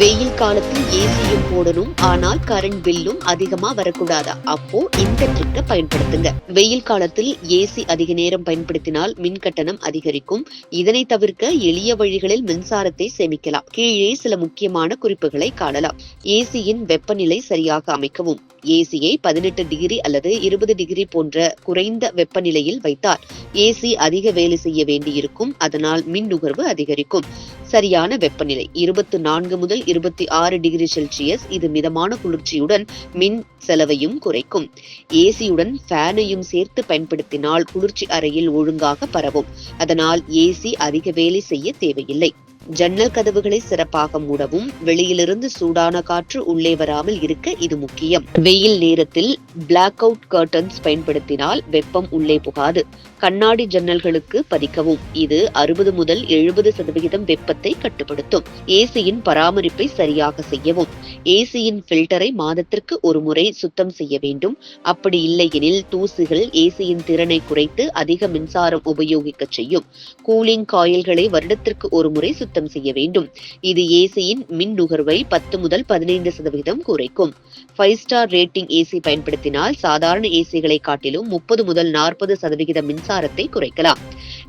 வெயில் காலத்தில் ஏசியும் போடணும். ஆனால் கரண்ட் பில்லும் அதிகமா வரக்கூடாதா? அப்போ இந்த ட்ரிக்கை பயன்படுத்துங்க. வெயில் காலத்தில் ஏசி அதிக நேரம் பயன்படுத்தினால் மின் கட்டணம் அதிகரிக்கும். இதனை தவிர்க்க எளிய வழிகளில் மின்சாரத்தை சேமிக்கலாம். கீழே சில முக்கியமான குறிப்புகளை காணலாம். ஏசியின் வெப்பநிலை சரியாக அமைக்கவும். ஏசியை பதினெட்டு டிகிரி அல்லது இருபது டிகிரி போன்ற குறைந்த வெப்பநிலையில் வைத்தால் ஏசி அதிக வேலை செய்ய வேண்டியிருக்கும். அதனால் மின் நுகர்வு அதிகரிக்கும். சரியான வெப்பநிலை இருபத்தி நான்கு முதல் இருபத்தி ஆறு டிகிரி செல்சியஸ். இது மிதமான குளிர்ச்சியுடன் மின் செலவையும் குறைக்கும். ஏசியுடன் ஃபேனையும் சேர்த்து பயன்படுத்தினால் குளிர்ச்சி அறையில் ஒழுங்காக பரவும். அதனால் ஏசி அதிக வேலை செய்ய தேவையில்லை. ஜன்னல் கதவுகளை சிறப்பாக மூடவும் வெளியிலிருந்து சூடான காற்று உள்ளே வராமல் இருக்க இது முக்கியம். வெயில் நேரத்தில் பிளாக் அவுட் கர்டன்ஸ் பயன்படுத்தினால் வெப்பம் உள்ளே புகாது. கண்ணாடி ஜன்னல்களுக்கு பதிக்கவும். இது அறுபது முதல் எழுபது சதவிகிதம் வெப்பத்தை கட்டுப்படுத்தும். ஏசியின் பராமரிப்பை சரியாக செய்யவும். ஏசியின் ஃபில்டரை மாதத்திற்கு ஒரு முறை சுத்தம் செய்ய வேண்டும். அப்படி இல்லையெனில் தூசிகள் ஏசியின் திறனை குறைத்து அதிக மின்சாரம் உபயோகிக்க செய்யும். கூலிங் காயில்களை வருடத்திற்கு ஒரு முறை சுத்தம் செய்ய வேண்டும். இது ஏசியின் மின் நுகர்வை பத்து முதல் பதினைந்து சதவீதம் குறைக்கும். ஃபைவ் ஸ்டார் ரேட்டிங் ஏசி பயன்படுத்தினால் சாதாரண ஏசிகளை காட்டிலும் முப்பது முதல் நாற்பது சதவிகித மின்சாரத்தை குறைக்கலாம்.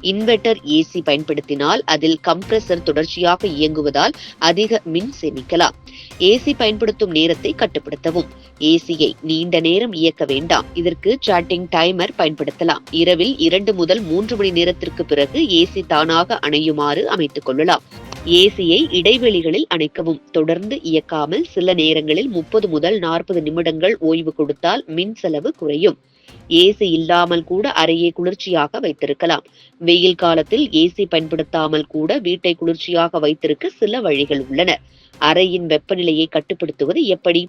இன்வெர்டர் ஏசி பயன்படுத்தினால் அதில் கம்ப்ரஸர் தொடர்ச்சியாக இயங்குவதால் அதிக மின் சேமிக்கலாம். ஏசி பயன்படுத்தும் நேரத்தை கட்டுப்படுத்தவும். ஏசியை நீண்ட நேரம் இயக்க வேண்டாம். இதற்கு சாட்டிங் டைமர் பயன்படுத்தலாம். இரவில் இரண்டு முதல் மூன்று மணி நேரத்திற்கு பிறகு ஏசி தானாக அணையுமாறு அமைத்துக் கொள்ளலாம். ஏசியை இடைவெளிகளில் அணைக்கவும். தொடர்ந்து இயக்காமல் சில நேரங்களில் முப்பது முதல் நாற்பது நிமிடங்கள் ஓய்வு கொடுத்தால் மின் செலவு குறையும். ஏசி இல்லாமல் கூட அறையை குளிர்ச்சியாக வைத்திருக்கலாம். வெயில் காலத்தில் ஏசி பயன்படுத்தாமல் கூட வீட்டை குளிர்ச்சியாக வைத்திருக்க சில வழிகள் உள்ளன. அறையின் வெப்பநிலையை கட்டுப்படுத்துவது எப்படி?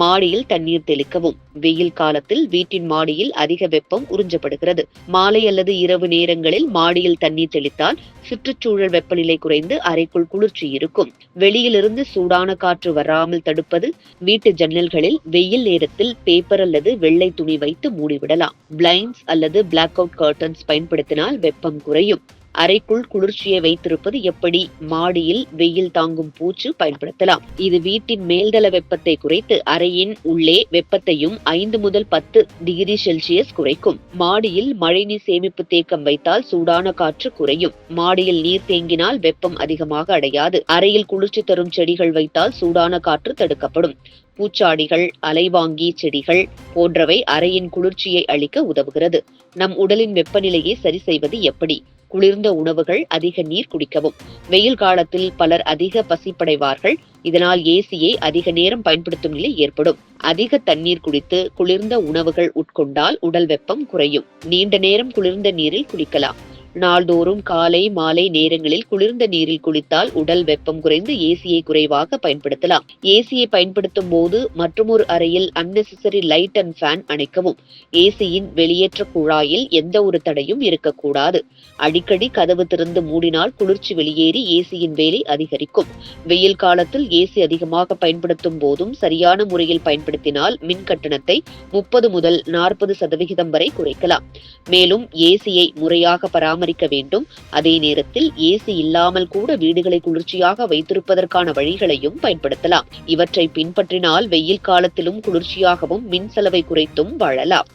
மாடியில் தண்ணீர் தெளிக்கவும். வெயில் காலத்தில் வீட்டின் மாடியில் அதிக வெப்பம் உறிஞ்சப்படுகிறது. மாலை அல்லது இரவு நேரங்களில் மாடியில் தண்ணீர் தெளித்தால் சுற்றுச்சூழல் வெப்பநிலை குறைந்து அறைக்குள் குளிர்ச்சி இருக்கும். வெளியிலிருந்து சூடான காற்று வராமல் தடுப்பது வீட்டு ஜன்னல்களில் வெயில் நேரத்தில் பேப்பர் அல்லது வெள்ளை துணி வைத்து மூடிவிடலாம். பிளைண்ட்ஸ் அல்லது பிளாக் அவுட் கர்டன்ஸ் பயன்படுத்தினால் வெப்பம் குறையும். அறைக்குள் குளிர்ச்சியை வைத்திருப்பது எப்படி? மாடியில் வெயில் தாங்கும் பூச்சு பயன்படுத்தலாம். இது வீட்டின் மேல்தள வெப்பத்தை குறைத்து அறையின் உள்ளே வெப்பத்தையும் ஐந்து முதல் பத்து டிகிரி செல்சியஸ் குறைக்கும். மாடியில் மழைநீர் சேமிப்பு தேக்கம் வைத்தால் சூடான காற்று குறையும். மாடியில் நீர் தேங்கினால் வெப்பம் அதிகமாக அடையாது. அறையில் குளிர்ச்சி தரும் செடிகள் வைத்தால் சூடான காற்று தடுக்கப்படும். பூச்சாடிகள் அலைவாங்கி செடிகள் போன்றவை அறையின் குளிர்ச்சியை அளிக்க உதவுகிறது. நம் உடலின் வெப்பநிலையை சரி செய்வது எப்படி? குளிர்ந்த உணவுகள் அதிக நீர் குடிக்கவும். வெயில் காலத்தில் பலர் அதிக பசிப்படைவார்கள். இதனால் ஏசியை அதிக நேரம் பயன்படுத்தும் நிலை ஏற்படும். அதிக தண்ணீர் குடித்து குளிர்ந்த உணவுகள் உட்கொண்டால் உடல் வெப்பம் குறையும். நீண்ட நேரம் குளிர்ந்த நீரில் குளிக்கலாம். நாள்தோறும் காலை மாலை நேரங்களில் குளிர்ந்த நீரில் குளித்தால் உடல் வெப்பம் குறைந்து ஏசியை குறைவாக பயன்படுத்தலாம். ஏசியை பயன்படுத்தும் போது மற்றொரு அறையில் அன்னெசரி லைட் அண்ட் ஃபேன் அணைக்கவும். ஏசியின் வெளியேற்ற குழாயில் எந்த ஒரு தடையும் இருக்கக்கூடாது. அடிக்கடி கதவு திறந்து மூடினால் குளிர்ச்சி வெளியேறி ஏசியின் வேலை அதிகரிக்கும். வெயில் காலத்தில் ஏசி அதிகமாக பயன்படுத்தும் போதும் சரியான முறையில் பயன்படுத்தினால் மின் கட்டணத்தை முப்பது முதல் நாற்பது சதவிகிதம் வரை குறைக்கலாம். மேலும் ஏசியை முறையாக பராமரிக்க வேண்டும். அதே நேரத்தில் ஏசி இல்லாமல் கூட வீடுகளை குளிர்ச்சியாக வைத்திருப்பதற்கான வழிகளையும் பயன்படுத்தலாம். இவற்றை பின்பற்றினால் வெயில் காலத்திலும் குளிர்ச்சியாகவும் மின் செலவை குறைத்தும் வாழலாம்.